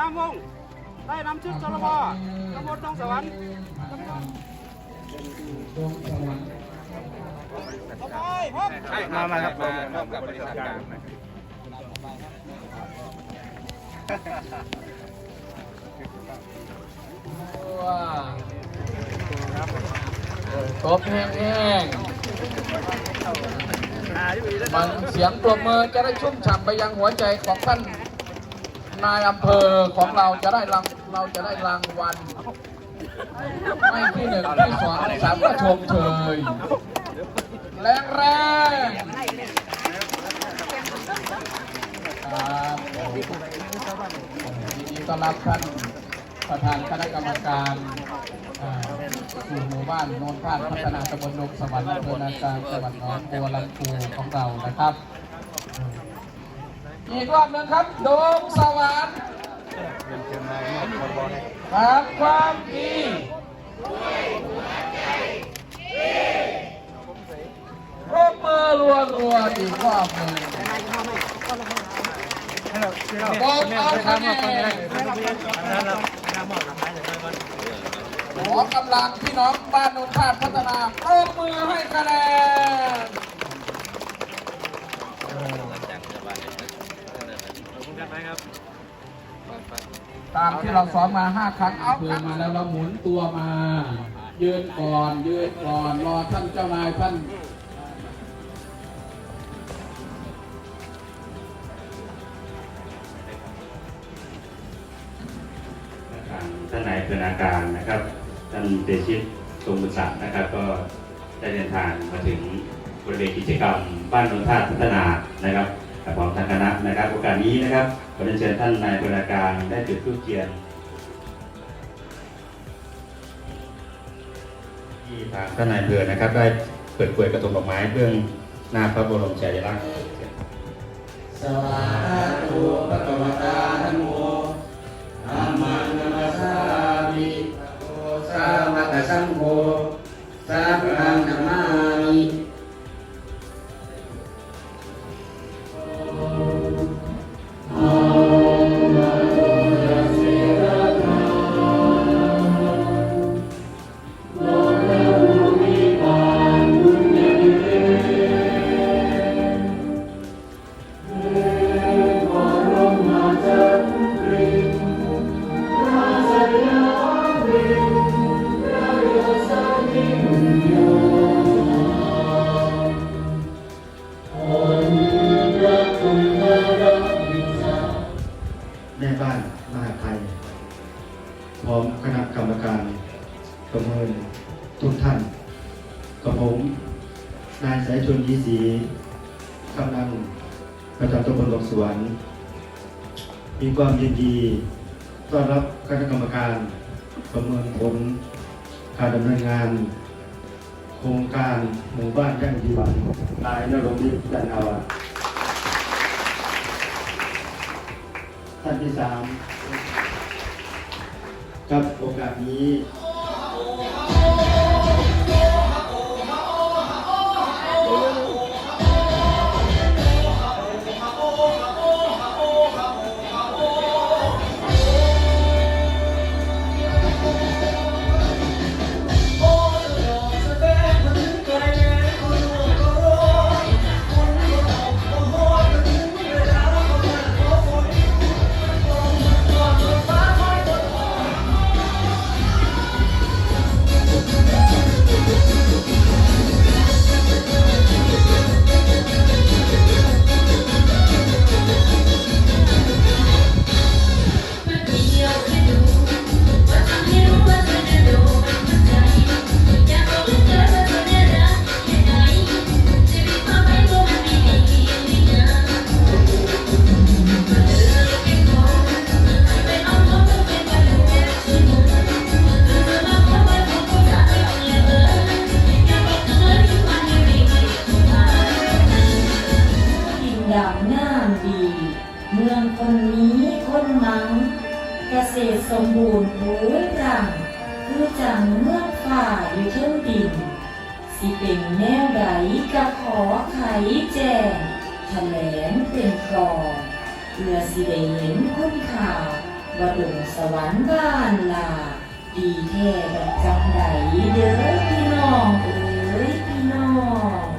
สรวินนามวงศ์ได้นำชุดจรบตำบลดงสวรรค์ต่อไปพบมามาครับมาพร้อมกับบริษัทกลางนะครับว้าตบแห้งๆมันเสียงปรบมือจะได้ชุ่มฉ่ำไปยังหัวใจของท่าน นายอำเภอของเราจะได้รางเราจะได้รางวัลไม่ที่หนึ่งที่สองที่สามก็ชมเชยแรงแรงครับยินดีต้อนรับท่านประธานคณะกรรมการอ่าสู่หมู่บ้านโนนทาดพัฒนาตำบลดงสวรรค์อำเภอนากาจังหวัดหนองบัวลำพูของเรานะครับ อีกรอบหนึ่งครับ โดมสวรรค์ครับความดีรบมือรัวรัวๆอีกรอบหนึ่งโดมเอาคะแนนขอกำลังพี่น้องบ้านนนทาพัฒนาปรบมือให้คะแนน ตามที่เราซ้อมมาห้าครั้งเอาเพื่อมาแล้วเราหมุนตัวมา ยืนก่อนยืนก่อนรอท่านเจ้านายท่านทางท่านนายอำเภอนาการนะครับท่านเตชิตทรงบุญศักดิ์นะครับ ก็ได้เดินทางมาถึงบริเวณกิจกรรมบ้านโนนทาตุพัฒนานะครับของทางคณะนะครับโอกาสนี้นะครับข อเรียนเชิญท่านนายอำเภอนาการได้จุดธูปเทียนที่ทางท่านนายอำเภอนะครับ ได้เปิดเผยกระทงดอกไม้เบื้องหน้าพระบรมฉายาลักษณ์สวาธุพระกวตาธโมอามันนมัสามิโอสาวกสังโฆ ความยินดีต้อนรับคณะกรรมการประเมินผลการดำเนินงาน โครงการหมู่บ้านยั่งยืนนายนรงฤทธิ์จันทาวาท่านที่สามกับโอกาสนี้ สิเป็นแนวใดกะขอไขแจงแถลงเป็นกรอนเพื่อสิได้เห็นคุณข่าว่าดงสวรรค์บ้านลา ดีแท้แบบจังใดเด้อพี่น้องเอ้ยพี่น้อง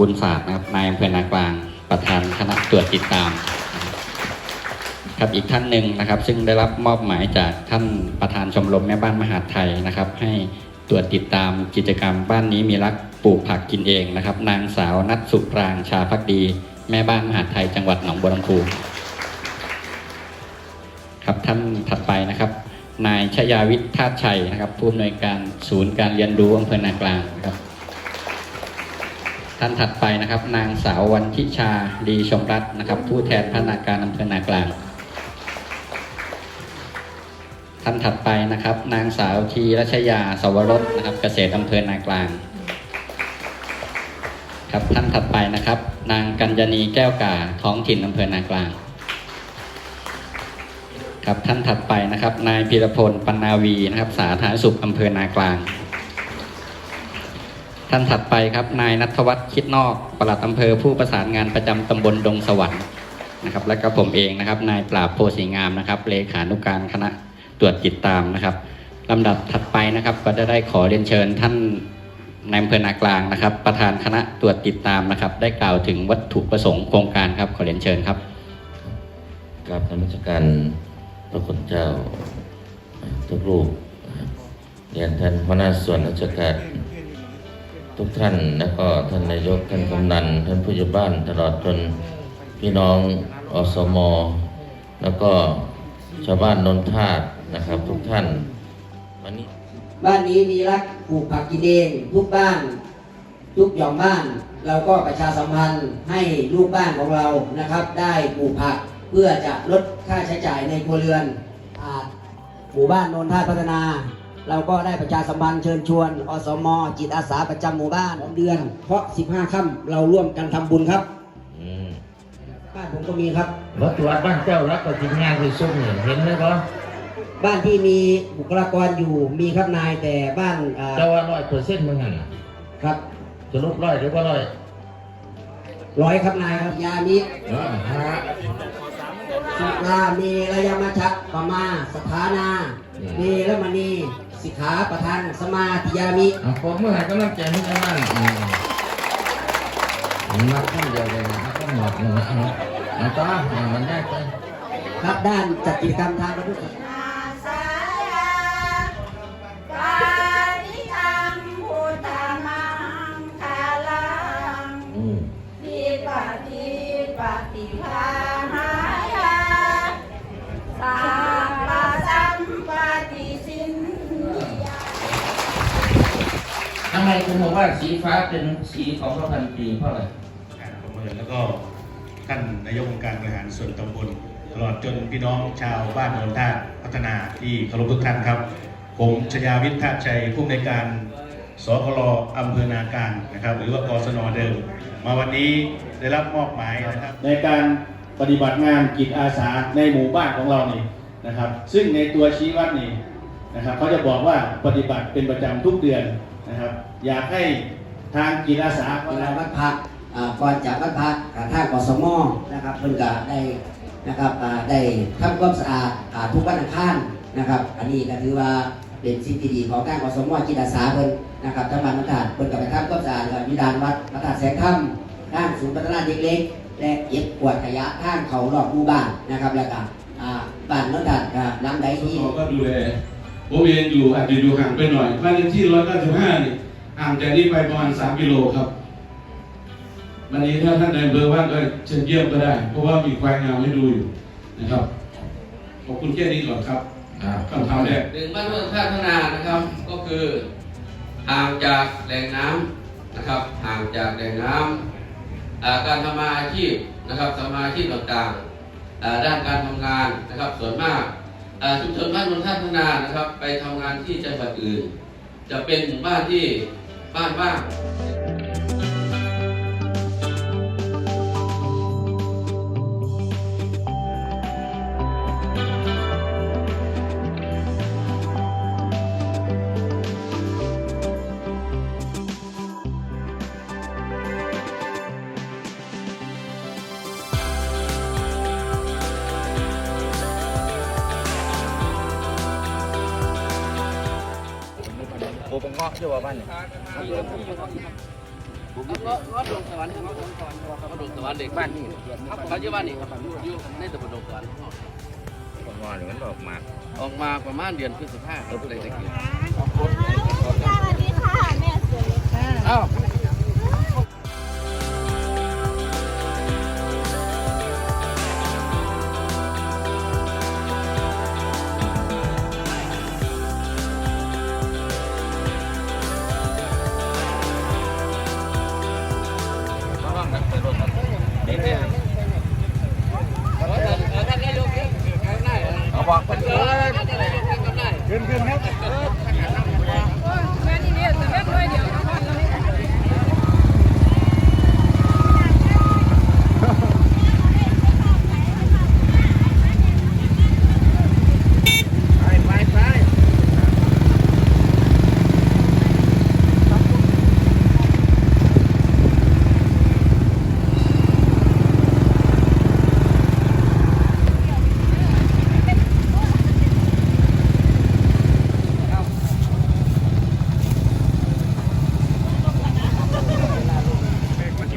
บุญศาสตร์นะครับนายอำเภอนากลางประธานคณะตรวจติดตามครับอีกท่านหนึ่งนะครับ ซึ่งได้รับมอบหมายจากท่านประธานชมรมแม่บ้านมหาไทยนะครับ ให้ตรวจติดตามกิจกรรมบ้านนี้มีรักปลูกผักกินเองนะครับ นางสาวนัทสุปรางชาพักดี แม่บ้านมหาไทยจังหวัดหนองบัวลำพูครับท่านถัดไปนะครับ นายชยาวิทย์ธาตุชัยนะครับ ผู้อำนวยการศูนย์การเรียนรู้อำเภอนากลางนะครับ ท่านถัดไปนะครับ นางสาววันทิชาดีชมรัตน์นะครับ ผู้แทนพนักงานอำเภอนากลาง ท่านถัดไปนะครับ นางสาวทีรัชยาสวรสนะครับ เกษตรอำเภอนากลาง ครับท่านถัดไปนะครับ นางกัญญณีแก้วกาท้องถิ่นอำเภอนากลาง ครับท่านถัดไปนะครับ นายพีรพลปันนาวีนะครับ สาธารณสุขอำเภอนากลาง ท่านถัดไปครับ นายนัทวัฒน์คิดนอกปลัดอำเภอผู้ประสานงานประจำตำบลดงสวรรค์นะครับ และก็ผมเองนะครับ นายปราบโพสีงามนะครับ เลขานุการคณะตรวจติดตามนะครับลำดับถัดไปนะครับ ก็จะได้ขอเรียนเชิญท่านนายอำเภอนากลางนะครับ ประธานคณะตรวจติดตามนะครับ ได้กล่าวถึงวัตถุประสงค์โครงการครับขอเรียนเชิญครับกราบนมัสการพระคุณเจ้าทุกรูปเรียนท่านหัวหน้าส่วนราชการ ทุกท่าน แล้วก็ท่านนายก ท่านกำนัน ท่านผู้ใหญ่บ้าน ตลอดจนพี่น้องอสม แล้วก็ชาวบ้านนนทาตนะครับ ทุกท่านวันนี้บ้านนี้มีรักปลูกผักกินเองทุกบ้าน ทุกหย่อมบ้าน เราก็ประชาสัมพันธ์ให้ลูกบ้านของเรานะครับ ได้ปลูกผักเพื่อจะลดค่าใช้จ่ายในครัวเรือนอหมู่บ้านโนนท่าพัฒนา เราก็ได้ประชาสัมพันธ์เชิญชวน อสม จิตอาสาประจำหมู่บ้านเดือน เพราะ 15ค่ำเราร่วมกันทำบุญครับอืมบ้านผมก็มีครับรถตรวจบ้านเจ้ารักก็ทีมงานไปซุ่มเนี่ยเห็นไหมครับบ้านที่มีบุคลากรอยู่มีครับนายแต่บ้านอ่าเจ้าว่าร้อยเปอร์เซ็นต์มึงหันครับจะลบร้อยหรือว่าร้อยร้อยครับนายครับยามิเออฮะสิลาเมรยมัชฌะปมาสถานาอืมเมรมณี สิกขาประทังสมาธิยามิอะผมเมื่อไหร่ก็ต้องใจให้ได้บ้างอืมนับท่านเดียวเลยนะครับก็หมดหนึ่งนะเอาต่ออย่างมันได้ไป ครับด้านจัดกิจกรรมทางประพฤตินาส ไมคุณบอกว่าสีฟ้าเป็นสีของพระพันปีเพราะอะไรการประเมินแล้วก็ท่านนายกองค์การบริหารส่วนตำบลตลอดจนพี่น้องชาวบ้านโนนท่าพัฒนาที่เคารพทุกท่านครับ ผมชยาวิทย์ธาตุชัยผู้อำนวยการสกลอำเภอนาการนะครับ หรือว่ากศนเดิม มาวันนี้ได้รับมอบหมายนะครับ ในการปฏิบัติงานกิจอาสาในหมู่บ้านของเรานี่นะครับ ซึ่งในตัวชี้วัดนี่นะครับเขาจะบอกว่าปฏิบัติเป็นประจำทุกเดือน นะครับ อยากให้ทางกิจอาสาเวลาวัดพักอ่าก่อนจากวัดพักกับทางกสมนะครับเพิ่นก็ได้นะครับอ่าได้ทำความสะอาดอ่าทุกวันอังคารนะครับ อันนี้ก็ถือว่าเป็นสิ่งที่ดีของทางกสมจิตอาสาเพิ่นนะครับทางบ้านนักการเพิ่นก็ไปทำความสะอาดกับวิดานวัดพระธาตุแสงค่ำด้านศูนย์พัฒนาเด็กเล็กและเก็บกวาดขยะทางเขารอบหมู่บ้านนะครับแล้วก็อ่าบ้านนักการก็หลังใดที่เราก็ดูแล ผมเองอยู่อาจจะอยู่ห่างไปหน่อยบ้านเลขที่195นี่ห่างจากนี้ไปประมาณสามกิโลครับ วันนี้ถ้าท่านในอำเภอว่างก็เชิญเยี่ยมก็ได้ เพราะว่ามีควายงามให้ดูอยู่นะครับ ขอบคุณแค่นี้ก่อนครับคำถามแรกหนึ่งบ้านเมืองท่าพัฒนานะครับ ก็คือห่างจากแหล่งน้ำนะครับห่างจากแหล่งน้ำอ่าการทำมาอาชีพนะครับทำมาอาชีพต่างๆอ่าด้านการทำงานนะครับส่วนมากอ่า ชุมชนบ้านเมืองท่าพัฒนานะครับ ไปทำงานที่จังหวัดอื่น จะเป็นหมู่บ้านที่บ้านบ้าง อ้ผมเงาะอยู่ว่าบ้านเนี่ยวัดดงสวรรค์ครับวัดดงสวรรค์เด็กบ้านนี่เขาอยู่บ้านนี่ครับอยู่ในตำบลดงสวรรค์ผมว่าเนี่ยมันออกมา ออกมาประมาณเดือนพฤษภาคมเลยตะกี้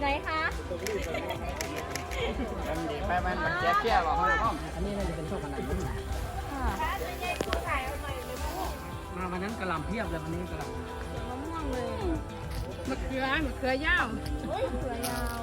ไหนคะไปมันมันแจ๊บแจ๊บหรอห้องอันนี้น่าจะเป็นโชคขนาดนี้มาวันนั้นกระลำเพียบเลยวันนี้กระลำมะม่วงเลยมะเขือมะเขือยาวเฮ้ยเขือยาว